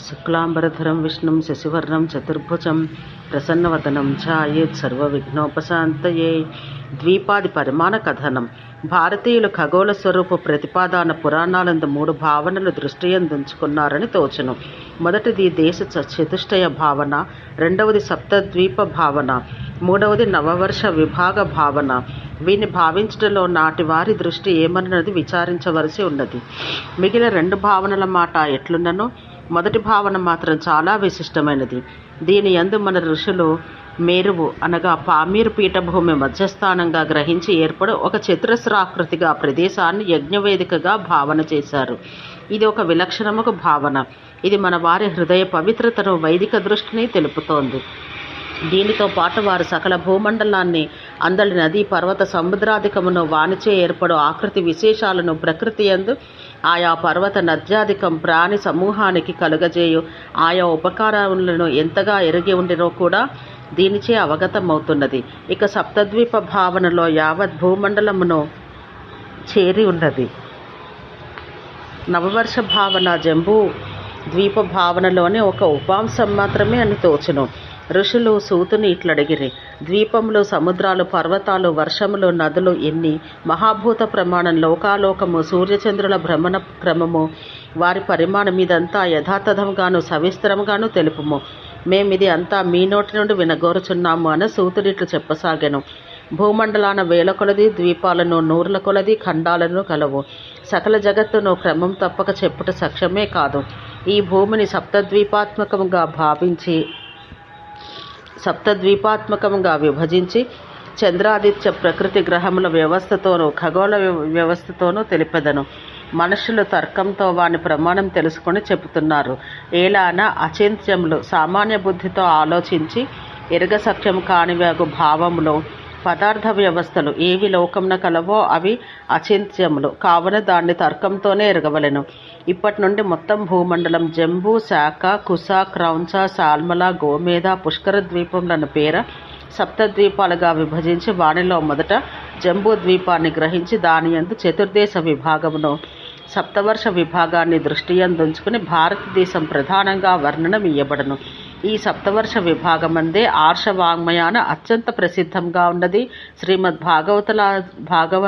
శుక్లాంబరధరం విష్ణుం శశివర్ణం చతుర్భుజం ప్రసన్నవదనం ఛాయేత్ సర్వవిఘ్నోపశాంతయే. ద్వీపాది పరిమాణ కథనం. భారతీయులు ఖగోళ స్వరూప ప్రతిపాదన పురాణాలందు మూడు భావనలు దృష్టియందుంచుకున్నారని తోచను. మొదటిది దేశ చ- చతుష్టయ భావన రెండవది సప్తద్వీప భావన మూడవది నవవర్ష విభాగ భావన. వీని భావించడంలో నాటి వారి దృష్టి ఏమన్నది విచారించవలసి ఉన్నది. మిగిలిన రెండు భావనల మాట ఎట్లున్ననో మొదటి భావన మాత్రం చాలా విశిష్టమైనది. దీని యందు మన ఋషులు మేరువు అనగా పామీరు పీఠభూమి మధ్యస్థానంగా గ్రహించి ఏర్పడి ఒక చతురస్రాకృతిగా ప్రదేశాన్ని యజ్ఞవేదికగా భావన చేశారు. ఇది ఒక విలక్షణముకు భావన. ఇది మన వారి హృదయ పవిత్రతను వైదిక దృష్టిని తెలుపుతోంది. దీనితో పాటు వారు సకల భూమండలాన్ని అందడి నదీ పర్వత సముద్రాధికమును వానిచే ఏర్పడు ఆకృతి విశేషాలను ప్రకృతి యందు ఆయా పర్వత నద్యాధికం ప్రాణి సమూహానికి కలుగజేయు. ఆయా ఉపకారములను ఎంతగా ఎరిగి ఉండినో కూడా దీనిచే అవగతమవుతున్నది. ఇక సప్తద్వీప భావనలో యావత్ భూమండలమును చేరి ఉన్నది. నవవర్ష భావన జంబూ ద్వీప భావనలోనే ఒక ఉపాంశం మాత్రమే అని తోచును. ఋషులు సూతుని ఇట్లడిగిరి. ద్వీపములు సముద్రాలు పర్వతాలు వర్షములు నదులు ఎన్ని మహాభూత ప్రమాణం లోకాలోకము సూర్యచంద్రుల భ్రమణ క్రమము వారి పరిమాణం ఇదంతా యథాతథంగాను సవిస్తరంగాను తెలుపుము. మేమిది అంతా మీ నోటి నుండి వినగోరుచున్నాము అని సూతుడిట్లు చెప్పసాగాను. భూమండలాన వేల కొలది ద్వీపాలను నూర్ల కొలది ఖండాలను కలవు. సకల జగత్తును క్రమం తప్పక చెప్పుట సఖ్యమే కాదు. ఈ భూమిని సప్తద్వీపాత్మకముగా భావించి సప్తద్వీపాత్మకంగా విభజించి చంద్రాదిత్య ప్రకృతి గ్రహముల వ్యవస్థతోనూ ఖగోళ వ్యవస్థతోనూ తెలిపెదను. మనుషులు తర్కంతో వాని ప్రమాణం తెలుసుకొని చెబుతున్నారు. ఏలాన అచింత్యములు సామాన్య బుద్ధితో ఆలోచించి ఎరగ సఖ్యం కానివాగు భావములు పదార్థ వ్యవస్థలు ఏవి లోకమున కలవో అవి అచింత్యములు. కావున దాన్ని తర్కంతోనే ఎరగవలెను. ఇప్పటి నుండి మొత్తం భూమండలం జంబూ శాఖ కుస క్రౌంచ సాల్మల గోమేధ పుష్కర ద్వీపములను పేర సప్తద్వీపాలుగా విభజించి వానిలో మొదట జంబూ ద్వీపాన్ని గ్రహించి దాని యందు చతుర్దేశ విభాగమును సప్తవర్ష విభాగాన్ని దృష్టియందుంచుకుని భారతదేశం ప్రధానంగా వర్ణనం ఇయ్యబడను ఈ సప్తవర్ష విభాగమందే ఆర్ష వాంగ్మయాన అత్యంత ప్రసిద్ధంగా ఉన్నది. శ్రీమద్ భాగవతలా భాగవ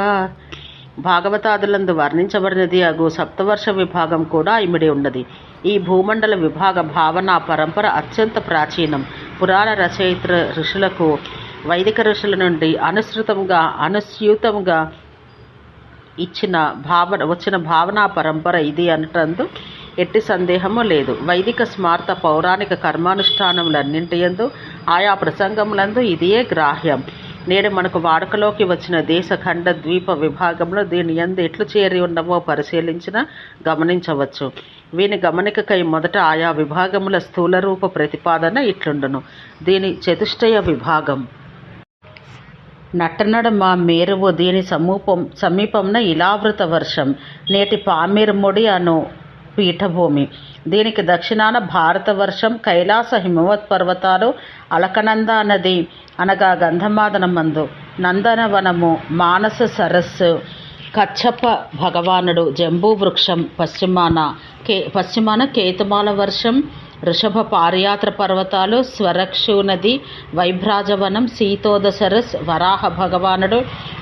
భాగవతాదులందు వర్ణించబడినది. అగు సప్తవర్ష విభాగం కూడా ఇమిడి ఉన్నది. ఈ భూమండల విభాగ భావన పరంపర అత్యంత ప్రాచీనం. పురాణ రచయిత్ర ఋషులకు వైదిక ఋషుల నుండి అనుసృతంగా అనుస్యూతంగా ఇచ్చిన భావన వచ్చిన భావనా పరంపర ఇది అనటందు ఎట్టి సందేహము లేదు. వైదిక స్మార్త పౌరాణిక కర్మానుష్ఠానములన్నింటి యందు ఆయా ప్రసంగములందు ఇదియే గ్రాహ్యం. నేడు మనకు వాడుకలోకి వచ్చిన దేశ ఖండ ద్వీప విభాగంలో దీని ఎందు ఎట్లు చేరి ఉన్నవో పరిశీలించిన గమనించవచ్చు. వీని గమనికకై మొదట ఆయా విభాగముల స్థూల రూప ప్రతిపాదన ఇట్లుండును. దీని చతుష్టయ విభాగం. నట్టనడమ మేరువు దీని సమూపం సమీపంన ఇలావృత వర్షం. నేటి పామీర్ ముడి అను పీఠభూమి. దీనికి దక్షిణాన భారతవర్షం కైలాస హిమవత్ పర్వతాలు అలకనంద నది అనగా గంధమాదనమందు నందనవనము మానస సరస్సు. కచ్చప భగవానుడు జంబూ వృక్షం పశ్చిమాన కే పశ్చిమాన కేతుమాల వర్షం వృషభ పారియాత్ర పర్వతాలు స్వరక్షు నది వైభ్రాజవనం సీతోద సరస్ వరాహ భగవానుడు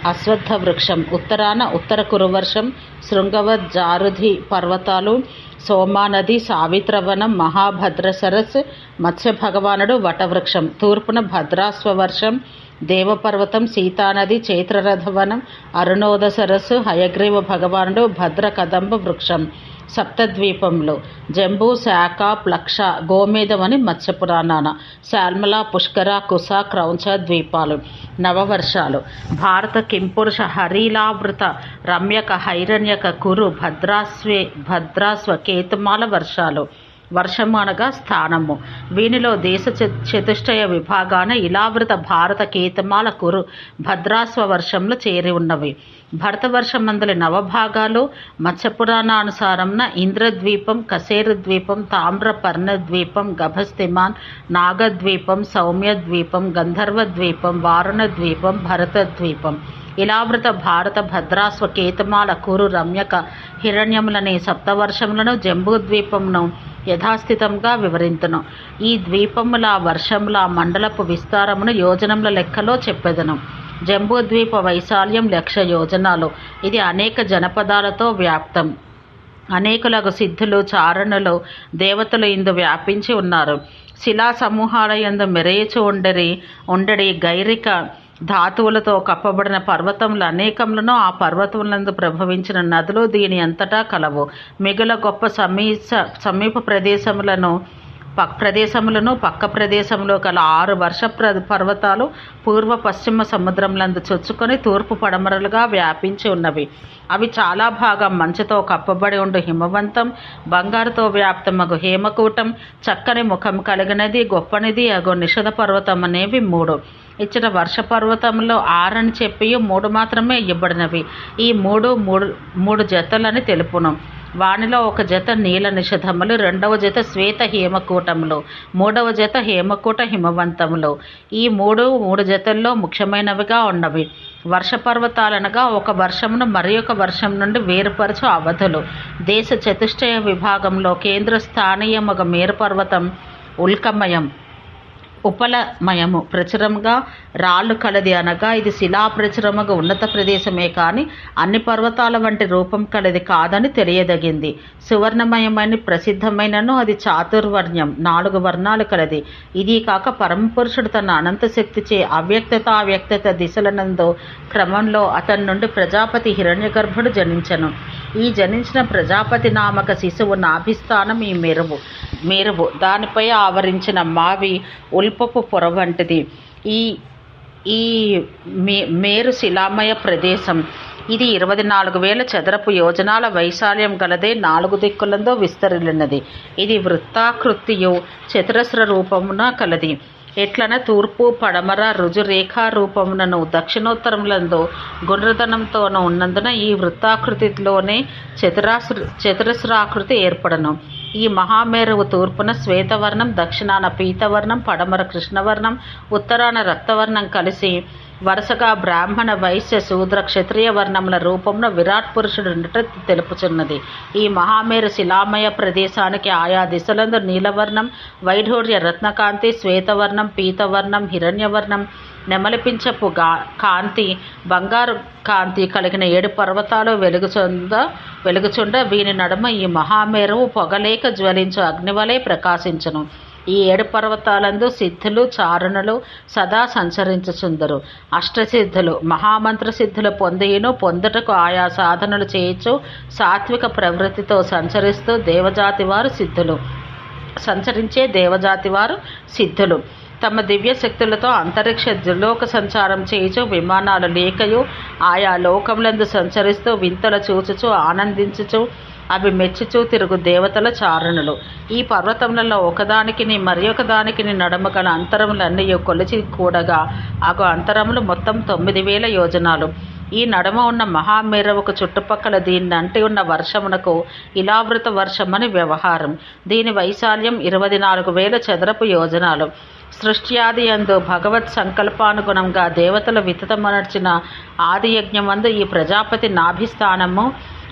అశ్వత్థ వృక్షం ఉత్తరాన ఉత్తర కురువర్షం శృంగవద్ జారుధి పర్వతాలు సోమానది సావిత్రవనం మహాభద్ర సరస్ మత్స్య భగవానుడు వటవృక్షం తూర్పున భద్రాశ్వవర్షం దేవపర్వతం సీతానది చైత్రరథవనం అరుణోద సరస్సు హయగ్రీవ భగవానుడు భద్ర కదంబ వృక్షం. సప్తద్వీపంలో. జంబూ శాఖ ప్లక్ష గోమేధం మత్స్యపురాణాన శాల్మల పుష్కర కుస క్రౌంచ ద్వీపాలు. నవవర్షాలు. భారత కింపురుష హరీలావృత రమ్యక హైరణ్యక కురు భద్రాస్వే భద్రాస్వ కేతుమాల వర్షాలు. వర్షము అనగా స్థానము. వీనిలో దేశ చ- చతుష్టయ విభాగాన ఇలావృత భారత కేతమాల కురు భద్రాస్వ వర్షంలో చేరి ఉన్నవి. భరతవర్షమందలి నవభాగాలు మత్స్యపురాణానుసారంన ఇంద్రద్వీపం కసేరు ద్వీపం తామ్రపర్ణ ద్వీపం గభస్తిమాన్ నాగద్వీపం సౌమ్య ద్వీపం గంధర్వ ద్వీపం ఇలావృత భారత భద్రాస్వ కేతమాల కురు రమ్యక హిరణ్యములని సప్తవర్షములను జంబూద్వీపమును యథాస్థితంగా వివరింతును. ఈ ద్వీపముల వర్షముల మండలపు విస్తారమును యోజనముల లెక్కలో చెప్పెదను. జంబూద్వీప వైశాల్యం లక్ష యోజనాలు. ఇది అనేక జనపదాలతో వ్యాప్తం. అనేకులకు సిద్ధులు చారణులు దేవతలు ఇందు వ్యాపించి ఉన్నారు. శిలా సమూహాల యందు మెరయచు ఉండరి ఉండడి గైరిక ధాతువులతో కప్పబడిన పర్వతములు అనేకములను ఆ పర్వతములందు ప్రభవించిన నదులు దీని అంతటా కలవు. మిగల గొప్ప సమీస సమీప ప్రదేశములను పక్ ప్రదేశములను పక్క ప్రదేశంలో గల ఆరు వర్ష ప్ర పర్వతాలు పూర్వ పశ్చిమ సముద్రంలందు చొచ్చుకొని తూర్పు పడమరలుగా వ్యాపించి ఉన్నవి. అవి చాలా భాగం మంచుతో కప్పబడి ఉండు హిమవంతం బంగారుతో వ్యాప్తమగు హేమకూటం చక్కని ముఖం కలిగినది గొప్పనిది అగో నిషధ పర్వతం అనేవి మూడు. ఇచ్చిన వర్ష పర్వతంలో ఆరని చెప్పి మూడు మాత్రమే ఇవ్వబడినవి. ఈ మూడు మూడు మూడు జతలని తెలుపును. వానిలో ఒక జత నీల నిషధములు రెండవ జత శ్వేత హేమకూటములు మూడవ జత హేమకూట హిమవంతములు. ఈ మూడు మూడు జతల్లో ముఖ్యమైనవిగా ఉన్నవి. వర్షపర్వతాలనగా ఒక వర్షమును మరి ఒక వర్షం నుండి వేరుపరచు అవధులు. దేశ చతుష్టయ విభాగంలో కేంద్ర స్థానీయమొక మేరు పర్వతం ఉల్కమయం. ఉపలమయము. ప్రచురంగా రాళ్ళు కలది అనగా ఇది శిలా ప్రచురముగా ఉన్నత ప్రదేశమే కాని అన్ని పర్వతాల వంటి రూపం కలది కాదని తెలియదగింది. సువర్ణమయమైన ప్రసిద్ధమైనను అది చాతుర్వర్ణ్యం నాలుగు వర్ణాలు కలది. ఇది కాక పరమపురుషుడు తన అనంత శక్తిచే అవ్యక్తత అవ్యక్తత దిశలనందు క్రమంలో అతని నుండి ప్రజాపతి హిరణ్యగర్భుడు జనించను. ఈ జనించిన ప్రజాపతి నామక శిశువు నాభిస్థానం ఈ మెరువు. మెరువు. దానిపై ఆవరించిన మావి ఉల్ ఉల్పపు పొర వంటిది. ఈ ఈ మే మేరు శిలామయ ప్రదేశం. ఇది ఇరవై నాలుగు వేల చదరపు యోజనాల వైశాల్యం గలదే నాలుగు దిక్కులందో విస్తరిలినది ఇది వృత్తాకృతియు చతురస్ర రూపమున కలది. ఎట్లన తూర్పు పడమర రుజురేఖా రూపమునను దక్షిణోత్తరములందు గుండ్రదనంతోనూ ఉన్నందున ఈ వృత్తాకృతిలోనే చతురాసు చతురస్రాకృతి ఏర్పడను. ఈ మహామేరువు తూర్పున శ్వేతవర్ణం దక్షిణాన పీతవర్ణం పడమర కృష్ణవర్ణం ఉత్తరాన రక్తవర్ణం కలిసి వరుసగా బ్రాహ్మణ వైశ్య శూద్ర క్షత్రియ వర్ణముల రూపంలో విరాట్ పురుషుడు తెలుపుచున్నది. ఈ మహామేరు శిలామయ ప్రదేశానికి ఆయా దిశలందు నీలవర్ణం వైఢూర్య రత్నకాంతి శ్వేతవర్ణం పీతవర్ణం హిరణ్యవర్ణం నెమలిపించపు గా కాంతి బంగారు కాంతి కలిగిన ఏడు పర్వతాలు వెలుగుచుంద వెలుగుచుండ వీని నడుమ ఈ మహామేరువు పొగలేక జ్వలించు అగ్నివలే ప్రకాశించను. ఈ ఏడు పర్వతాలందు సిద్ధులు చారణులు సదా సంచరించుచుందరు. అష్టసిద్ధులు మహామంత్ర సిద్ధులు పొందియును పొందుటకు ఆయా సాధనలు చేయొచ్చు సాత్విక ప్రవృత్తితో సంచరిస్తూ దేవజాతి వారు సిద్ధులు. సంచరించే దేవజాతి వారు సిద్ధులు. తమ దివ్య శక్తులతో అంతరిక్ష దుర్లోక సంచారం చేయుచు విమానాలు లేకయు ఆయా లోకములందు సంచరిస్తూ వింతల చూచుచు ఆనందించుచు అవి మెచ్చుచూ తిరుగు దేవతల చారణులు. ఈ పర్వతములలో ఒకదానికి మరి ఒకదానికి నడుమ గల అంతరములన్నీ కొలిచి కూడగా అగు అంతరములు మొత్తం తొమ్మిది వేల యోజనాలు. ఈ నడమ ఉన్న మహామేరవుకు చుట్టుపక్కల దీన్ని అంటి ఉన్న వర్షమునకు ఇలావృత వర్షమని వ్యవహారం. దీని వైశాల్యం ఇరవై నాలుగు వేల చదరపు యోజనాలు. సృష్ట్యాది యందు భగవత్ సంకల్పానుగుణంగా దేవతల వితతమనర్చిన ఆది యజ్ఞమందు ఈ ప్రజాపతి నాభిస్థానము.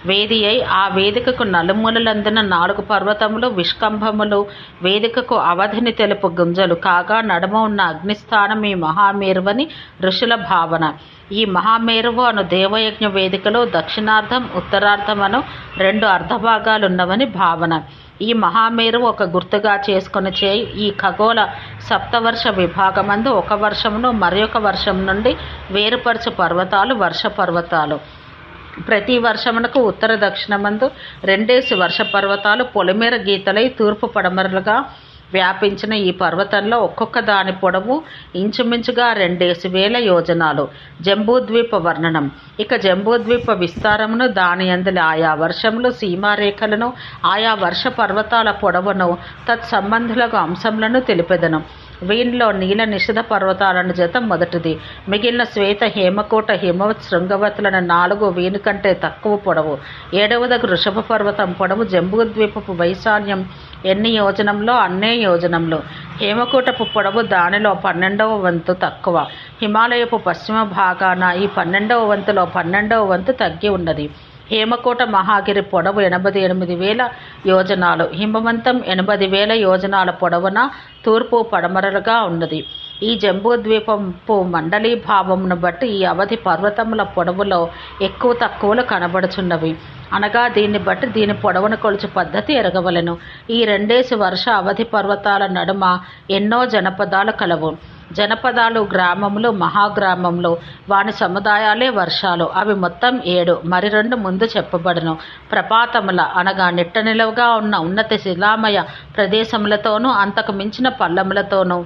వేది అయి ఆ వేదికకు నలుమూలలందున నాలుగు పర్వతములు విష్కంభములు వేదికకు అవధిని తెలుపు గుంజలు. కాగా నడుమ ఉన్న అగ్నిస్థానం ఈ మహామేరువని ఋషుల భావన. ఈ మహామేరువు అను దేవయజ్ఞ వేదికలో దక్షిణార్థం ఉత్తరార్థం అను రెండు అర్ధభాగాలున్నవని భావన. ఈ మహామేరు ఒక గుర్తుగా చేసుకొని చేయి. ఈ ఖగోళ సప్తవర్ష విభాగమందు ఒక వర్షమును మరొక వర్షం నుండి వేరుపరచు పర్వతాలు వర్ష పర్వతాలు. ప్రతి వర్షమునకు ఉత్తర దక్షిణమందు రెండేసి వర్ష పర్వతాలు పొలిమేర గీతలై తూర్పు పడమరలుగా వ్యాపించిన ఈ పర్వతంలో ఒక్కొక్క దాని పొడవు ఇంచుమించుగా రెండేసి వేల యోజనాలు. జంబూద్వీప వర్ణనం. ఇక జంబూద్వీప విస్తారమును దాని అందలి ఆయా వర్షములు సీమారేఖలను ఆయా వర్ష పర్వతాల పొడవును తత్సంబంధులకు అంశములను తెలిపెదను. వీనిలో నీల నిషిధ పర్వతాలను జత మొదటిది. మిగిలిన శ్వేత హేమకోట హిమవత్ శృంగవతులను నాలుగు వీని కంటే తక్కువ పొడవు. ఏడవదకు వృషభ పర్వతం పొడవు జంబూద్వీపపు వైశాల్యం ఎన్ని యోజనంలో? అన్నే యోజనంలో. హేమకూటపు పొడవు దానిలో పన్నెండవ వంతు తక్కువ. హిమాలయపు పశ్చిమ భాగాన ఈ పన్నెండవ వంతులో పన్నెండవ వంతు తగ్గి ఉన్నది. హేమకోట మహాగిరి పొడవు ఎనభై ఎనిమిది వేల యోజనాలు. హిమవంతం ఎనభై వేల యోజనాల పొడవున తూర్పు పడమరలుగా ఉన్నది. ఈ జంబూద్వీపంపు మండలీ భావంను బట్టి ఈ అవధి పర్వతముల పొడవులో ఎక్కువ తక్కువలు కనబడుచున్నవి. అనగా దీన్ని బట్టి దీని పొడవును కొలుచు పద్ధతి ఎరగవలను. ఈ రెండేసి వర్ష అవధి పర్వతాల నడుమ ఎన్నో జనపదాలు కలవు. జనపదాలు గ్రామములు మహాగ్రామములు వాని సముదాయాలే వర్షాలు. అవి మొత్తం ఏడు. మరి రెండు ముందు చెప్పబడును. ప్రపాతముల అనగా నిట్ట నిలవుగా ఉన్న ఉన్నత శిలామయ ప్రదేశములతోనూ అంతకు మించిన పల్లములతోనూ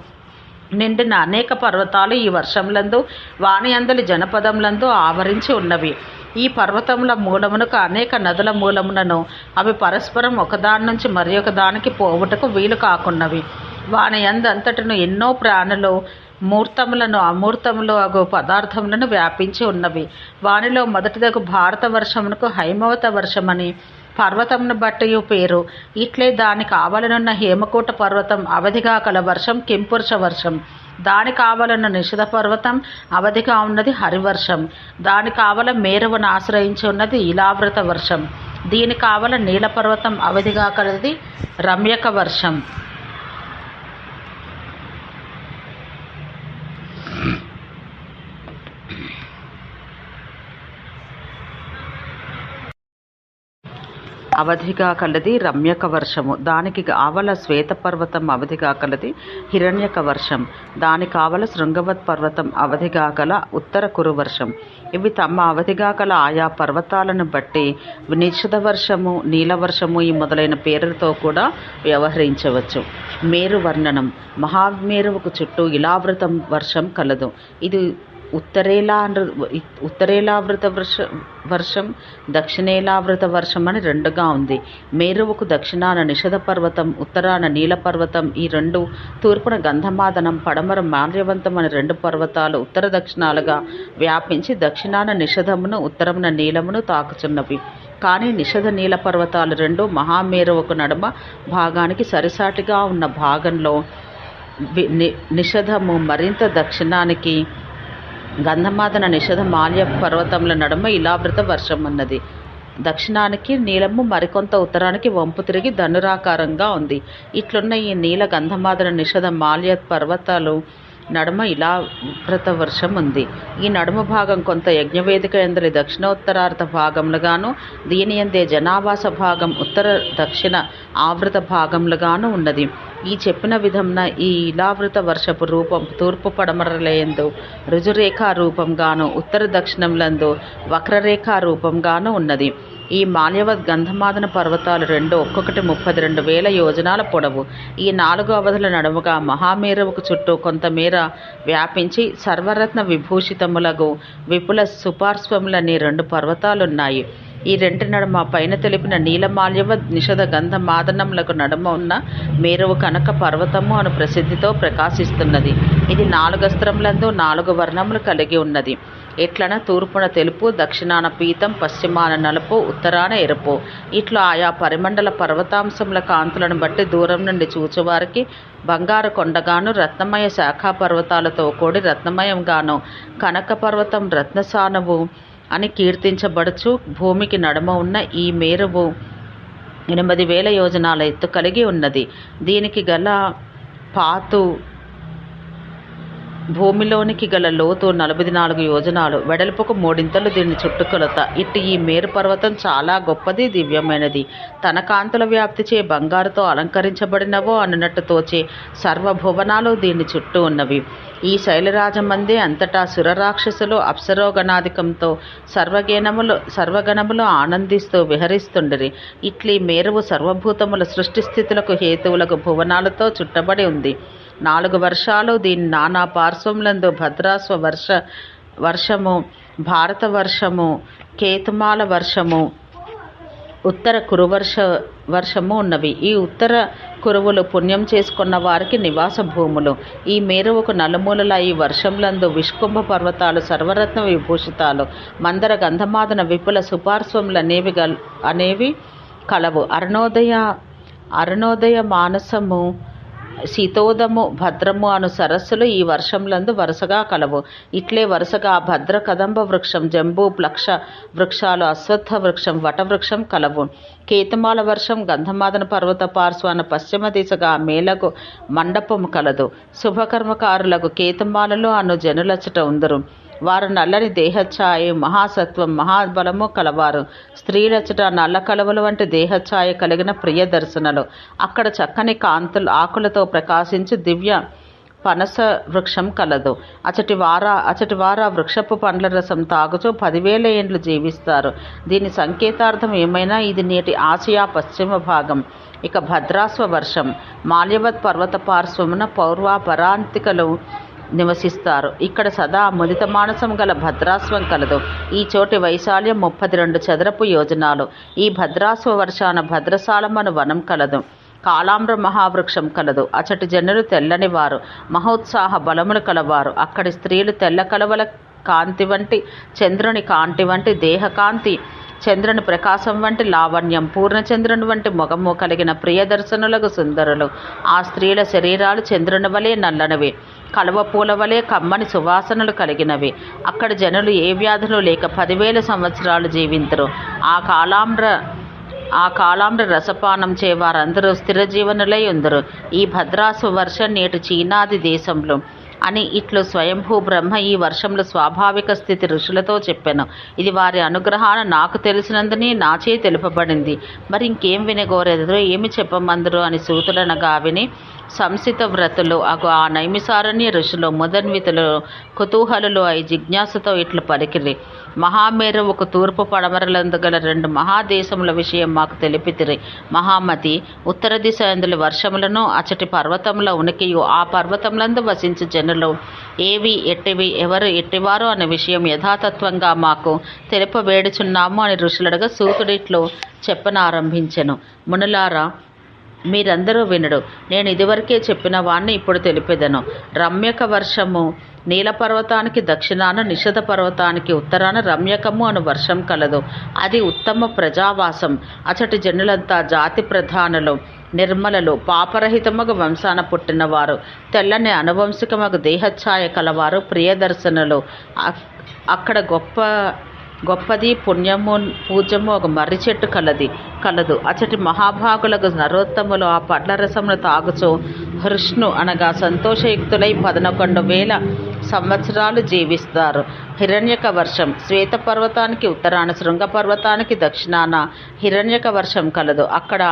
నిండిన అనేక పర్వతాలు ఈ వర్షంలందు వాని జనపదములందు ఆవరించి ఉన్నవి. ఈ పర్వతముల మూలమునకు అనేక నదుల మూలములను అవి పరస్పరం ఒకదాని నుంచి మరి ఒకదానికి పోవుటకు వీలు కాకున్నవి. వాని అందంతటను ఎన్నో ప్రాణులు మూర్తములను అమూర్తములు అగు పదార్థములను వ్యాపించి ఉన్నవి. వానిలో మొదటిదగు భారత వర్షమునకు హైమవత వర్షమని పర్వతమును బట్టి పేరు. ఇట్లే దాని కావలనున్న హేమకూట పర్వతం అవధిగా కల వర్షం కింపురుష వర్షం. దాని కావలన్న నిషిధ పర్వతం అవధిగా ఉన్నది హరివర్షం. దాని కావల మేరువును ఆశ్రయించి ఉన్నది ఇలావృత వర్షం. దీని కావల నీలపర్వతం అవధిగా కలది రమ్యక వర్షం. అవధిగా కలది రమ్యక వర్షము. దానికి ఆవల శ్వేత పర్వతం అవధిగా కలది హిరణ్యక వర్షం. దాని కావల శృంగవత్ పర్వతం అవధిగా కల ఉత్తర కురు వర్షం. ఇవి తమ అవధిగా కల ఆయా పర్వతాలను బట్టి నిషిధ వర్షము నీలవర్షము ఈ మొదలైన పేర్లతో కూడా వ్యవహరించవచ్చు. మేరు వర్ణనం. మహామేరువుకు చుట్టూ ఇలావృతం వర్షం కలదు. ఇది ఉత్తరేలా ఉత్తరేలావృత వర్ష వర్షం దక్షిణేలావృత వర్షం అని రెండుగా ఉంది. మేరువుకు దక్షిణాన నిషధ పర్వతం ఉత్తరాన నీలపర్వతం ఈ రెండు తూర్పున గంధమాదనం పడమర మాల్యవంతం అనే రెండు పర్వతాలు ఉత్తర దక్షిణాలుగా వ్యాపించి దక్షిణాన నిషధమును ఉత్తరమున నీలమును తాకుచున్నవి. కానీ నిషధ నీల పర్వతాలు రెండు మహామేరువుకు నడుమ భాగానికి సరిసాటిగా ఉన్న భాగంలో నిషధము మరింత దక్షిణానికి గంధమాదన నిషధ మాల్య పర్వతముల నడుమ ఇలావృత వర్షం ఉన్నది దక్షిణానికి నీలము మరికొంత ఉత్తరానికి వంపు తిరిగి ధనురాకారంగా ఉంది. ఇట్లున్న ఈ నీల గంధమాదన నిషధ మాల్య పర్వతాలు నడుమ ఇలా వృత వర్షం ఉంది. ఈ నడుమ భాగం కొంత యజ్ఞవేదిక ఎందలి దక్షిణోత్తరార్ధ భాగములుగాను దీని ఎందే జనావాస భాగం ఉత్తర దక్షిణ ఆవృత భాగములుగాను ఉన్నది. ఈ చెప్పిన విధంన ఈ ఇలావృత వర్షపు రూపం తూర్పు పడమరలయందు రుజురేఖా రూపంగాను ఉత్తర దక్షిణంలందు వక్రరేఖా రూపంగాను ఉన్నది. ఈ మాల్యవత్ గంధమాదన పర్వతాలు రెండు ఒక్కొక్కటి ముప్పది రెండు వేల యోజనాల పొడవు. ఈ నాలుగు అవధుల నడుముగా మహామేరువుకు చుట్టూ కొంతమేర వ్యాపించి సర్వరత్న విభూషితములకు విపుల సుపార్శ్వములని రెండు పర్వతాలున్నాయి. ఈ రెంటి నడుమ పైన తెలిపిన నీలమాల్యవ నిషధ గంధ మాదనములకు నడుమ ఉన్న మేరువు కనక పర్వతము అను ప్రసిద్ధితో ప్రకాశిస్తున్నది. ఇది నాలుగస్త్రములందు నాలుగు వర్ణములు కలిగి ఉన్నది. ఎట్లన తూర్పున తెలుపు దక్షిణాన పీతం పశ్చిమాన నలుపు ఉత్తరాన ఎరుపు. ఇట్లా ఆయా పరిమండల పర్వతాంశముల కాంతులను బట్టి దూరం నుండి చూచువారికి బంగారు కొండగాను రత్నమయ శాఖా పర్వతాలతో కూడి రత్నమయంగాను. కనక పర్వతం రత్నసానవు అని కీర్తించబడుచు భూమికి నడుమ ఉన్న ఈ మేరువు ఎనిమిది వేల యోజనాల ఎత్తు కలిగి ఉన్నది. దీనికి గల పాతు భూమిలోనికి గల లోతు నలభై నాలుగు యోజనాలు వెడల్పుకు మూడింతలు దీని చుట్టుకొలత. ఇట్టి ఈ మేరు పర్వతం చాలా గొప్పది దివ్యమైనది. తన కాంతుల వ్యాప్తిచే బంగారుతో అలంకరించబడినవో అన్నట్టు తోచే సర్వభువనాలు దీని చుట్టూ ఉన్నవి. ఈ శైలరాజమందే అంతటా సురరాక్షసులు అప్సరోగణాధికంతో సర్వగణములు సర్వగణములు ఆనందిస్తూ విహరిస్తుండరి. ఇట్లీ మేరువు సర్వభూతముల సృష్టి స్థితులకు హేతువులకు భువనాలతో చుట్టబడి ఉంది. నాలుగు వర్షాలు దీని నానా పార్శ్వములందు భద్రాస్వ వర్ష వర్షము భారత వర్షము కేతుమాల వర్షము ఉత్తర కురువర్ష వర్షము ఉన్నవి. ఈ ఉత్తర కురువులు పుణ్యం చేసుకున్న వారికి నివాస భూములు. ఈ మేరువుకు నలుమూలల ఈ వర్షంలందు విష్కుంభ పర్వతాలు సర్వరత్న విభూషితాలు మందర గంధమాదన విపుల సుపార్శ్వములు అనేవి గల్ అనేవి కలవు. అరుణోదయ అరుణోదయ మానసము శీతోదము భద్రము అను సరస్సులు ఈ వర్షంలందు వరుసగా కలవు. ఇట్లే వరుసగా భద్ర కదంబ వృక్షం జంబూ ప్లక్ష వృక్షాలు అశ్వత్థ వృక్షం వటవృక్షం కలవు. కేతుమాల వర్షం గంధమాదన పర్వత పార్శ్వాన పశ్చిమ దిశగా మేలకు మండపము కలదు. శుభకర్మకారులకు కేతుమాలలో అను జనులచ్చట ఉందరు. వారు నల్లని దేహఛాయ మహాసత్వం మహాబలము కలవారు. స్త్రీలచట నల్ల కలవలు వంటి దేహఛాయ కలిగిన ప్రియ దర్శనలు. అక్కడ చక్కని కాంతులు ఆకులతో ప్రకాశించి దివ్య పనస వృక్షం కలదు. అచటి వార అచటి వార వృక్షపు పండ్ల రసం తాగుచూ పదివేల ఏండ్లు జీవిస్తారు. దీని సంకేతార్థం ఏమైనా? ఇది నేటి ఆసియా పశ్చిమ భాగం. ఇక భద్రాస్వ వర్షం. మాల్యవత్ పర్వత పార్శ్వమున పౌర్వ పరాంతికలు నివసిస్తారు. ఇక్కడ సదా ముదిత మానసం గల భద్రాశ్వం కలదు. ఈ చోటి వైశాల్యం ముప్పది రెండు చదరపు యోజనాలు. ఈ భద్రాశ్వ వర్షాన భద్రశాలమను వనం కలదు. కాలామ్ర మహావృక్షం కలదు. అచటి జనులు తెల్లని వారు. మహోత్సాహ బలములు కలవారు. అక్కడి స్త్రీలు తెల్ల కలవల కాంతి వంటి చంద్రుని కాంతి వంటి దేహకాంతి చంద్రుని ప్రకాశం వంటి లావణ్యం పూర్ణచంద్రుని వంటి ముఖము కలిగిన ప్రియదర్శనులకు సుందరులు. ఆ స్త్రీల శరీరాలు చంద్రుని వలె నల్లనవి కలువ పూల వలె కమ్మని సువాసనలు కలిగినవి. అక్కడ జనులు ఏ వ్యాధులు లేక పదివేల సంవత్సరాలు జీవించరు ఆ కాలాంబ్ర ఆ కాలామ్ర రసపానం చే వారందరూ స్థిర జీవనులై ఉందరు. ఈ భద్రాసు వర్ష నేటి చీనాది దేశంలో అని ఇట్లు స్వయంభూ బ్రహ్మ ఈ వర్షంలో స్వాభావిక స్థితి ఋషులతో చెప్పాను. ఇది వారి అనుగ్రహాన నాకు తెలిసినందుని నాచే తెలుపబడింది. మరి ఇంకేం వినగోరెదరు ఏమి చెప్పమందరు అని సూతులనగా విని సంసిత వ్రతులు అగు ఆ నైమిసారణ్య ఋషులు ముదన్వితులు కుతూహలులు అయి జిజ్ఞాసతో ఇట్లు పలికిరి. మహామేరువుకు తూర్పు పడమరలందు గల రెండు మహాదేశముల విషయం మాకు తెలిపితిరి. మహామతి ఉత్తర దిశ అందులో వర్షములను అచటి పర్వతముల ఉనికియు ఆ పర్వతములందు వసించు జనులు ఏవి ఎట్టివి ఎవరు ఎట్టివారు అనే విషయం యథాతత్వంగా మాకు తెలుపవేడుచున్నాము అని ఋషులడగా సూతుడిట్లో చెప్పనారంభించెను. మునులారా మీరందరూ వినడు. నేను ఇదివరకే చెప్పిన వాణ్ణి ఇప్పుడు తెలిపేదను. రమ్యక వర్షము నీలపర్వతానికి దక్షిణాన నిషధ పర్వతానికి ఉత్తరాన రమ్యకము అను వర్షం కలదు. అది ఉత్తమ ప్రజావాసం. అచటి జనులంతా జాతి ప్రధానులు నిర్మలలు పాపరహితమగు వంశాన పుట్టినవారు తెల్లని అనువంశికమగు దేహఛాయ కలవారు ప్రియదర్శనులు. అక్కడ గొప్ప గొప్పది పుణ్యము పూజ్యము ఒక మర్రి చెట్టు కలది. కలదు. అచటి మహాభాగులకు నరోత్తములు ఆ పట్ల రసమును తాగుచు హృష్ణు అనగా సంతోషయుక్తులై పదనకొండు వేల సంవత్సరాలు జీవిస్తారు. హిరణ్యక వర్షం శ్వేత పర్వతానికి ఉత్తరాన శృంగ పర్వతానికి దక్షిణాన హిరణ్యక వర్షం కలదు. అక్కడ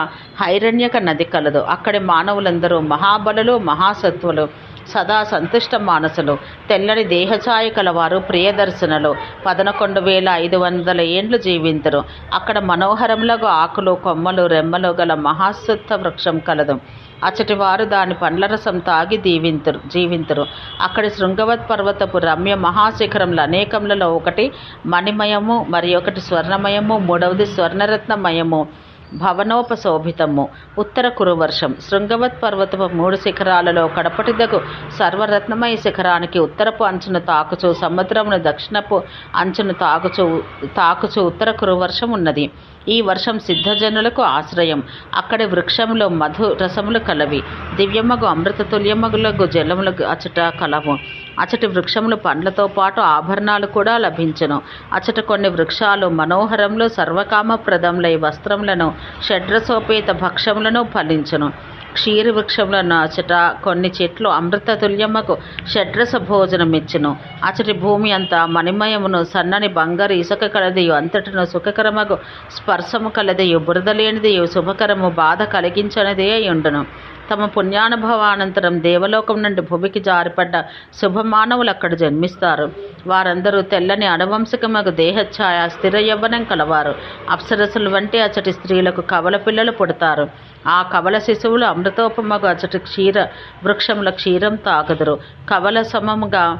హైరణ్యక నది కలదు. అక్కడి మానవులందరూ మహాబలులు మహాసత్వులు సదా సంతుష్ట మానసులు. తెల్లని దేహఛాయ కలవారు ప్రియదర్శనలు. పదనకొండు వేల ఐదు వందల ఏండ్లు జీవింతురు. అక్కడ మనోహరములకు ఆకులు కొమ్మలు రెమ్మలు గల మహాసుత్త వృక్షం కలదు. అచ్చటి వారు దాని పండ్ల రసం తాగి దీవింతురు జీవింతురు. అక్కడి శృంగవత్ పర్వతపు రమ్య మహాశిఖరములు అనేకములలో ఒకటి. మణిమయము మరి ఒకటి స్వర్ణమయము మూడవది స్వర్ణరత్నమయము. భవనోపశోభితము. ఉత్తర కురువర్షం. శృంగవత్ పర్వతపు మూడు శిఖరాలలో కడపటిదగు సర్వరత్నమయ శిఖరానికి ఉత్తరపు అంచును తాకుచు సముద్రమును దక్షిణపు అంచును తాకుచు తాకుచు ఉత్తర కురువర్షం ఉన్నది. ఈ వర్షం సిద్ధజనులకు ఆశ్రయం. అక్కడి వృక్షములో మధు రసములు కలవి. దివ్యమగు అమృత తుల్యమగులకు జలములకు అచట కలవు. అచటి వృక్షములు పండ్లతో పాటు ఆభరణాలు కూడా లభించను. అచ్చట కొన్ని వృక్షాలు మనోహరంలో సర్వకామప్రదములై వస్త్రములను షడ్రసోపేత భక్షములను ఫలించను. క్షీర వృక్షములను అచట కొన్ని చెట్లు అమృత తుల్యమ్మకు షడ్రస భోజనమిచ్చును అచటి భూమి అంతా మణిమయమును సన్నని బంగారు ఇసుక కలదియు అంతటిను సుఖకరమగు స్పర్శము కలదియు బురదలేనిదియు శుభకరము బాధ కలిగించనిదే ఉండును తమ పుణ్యానుభవానంతరం దేవలోకం నుండి భూమికి జారిపడ్డ శుభమానవులు అక్కడ జన్మిస్తారు. వారందరూ తెల్లని అనువంశకమగు దేహఛాయ స్థిర యవ్వనం కలవారు. అప్సరసులు వంటి అచటి స్త్రీలకు కవల పిల్లలు పుడతారు. ఆ కవల శిశువులు అమృతోపమగు అచటి క్షీర వృక్షముల క్షీరం తాగదురు. కవల సమముగా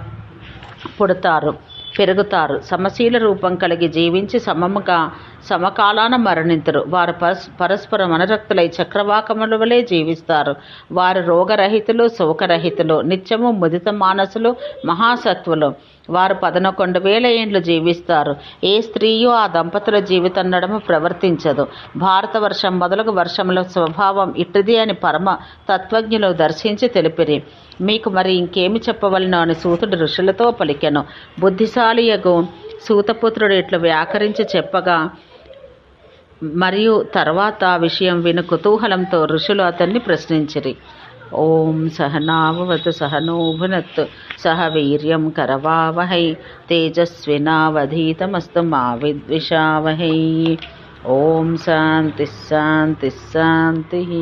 పుడతారు పెరుగుతారు. సమశీల రూపం కలిగి జీవించి సమముగా సమకాలాన మరణింతురు. వారు పరస్ పరస్పర మనరక్తులై చక్రవాకముల వలె జీవిస్తారు. వారు రోగరహితులు శోకరహితులు నిత్యము ముదిత మానసులు మహాసత్వులు. వారు పదనొకొండు వేల ఏండ్లు జీవిస్తారు. ఏ స్త్రీయు ఆ దంపతుల జీవితం నడమ ప్రవర్తించదు భారతవర్షం మొదలగు వర్షముల స్వభావం ఇట్టిది అని పరమ తత్వజ్ఞులు దర్శించి తెలిపిరి. మీకు మరి ఇంకేమి చెప్పవలనో అని సూతుడు ఋషులతో పలికెను. బుద్ధిశాలియగు సూతపుత్రుడు ఇట్లు వ్యాకరించి చెప్పగా మరియు తర్వాత ఆ విషయం విని కుతూహలంతో ఋషులు అతన్ని ప్రశ్నించిరి. ॐ सहनाभवत् सहनोभुनत् सह वीर्यं करवावहै तेजस्विनावधीतमस्तु मा विद्विषावहै ॐ शान्तिः शान्तिः शान्तिः।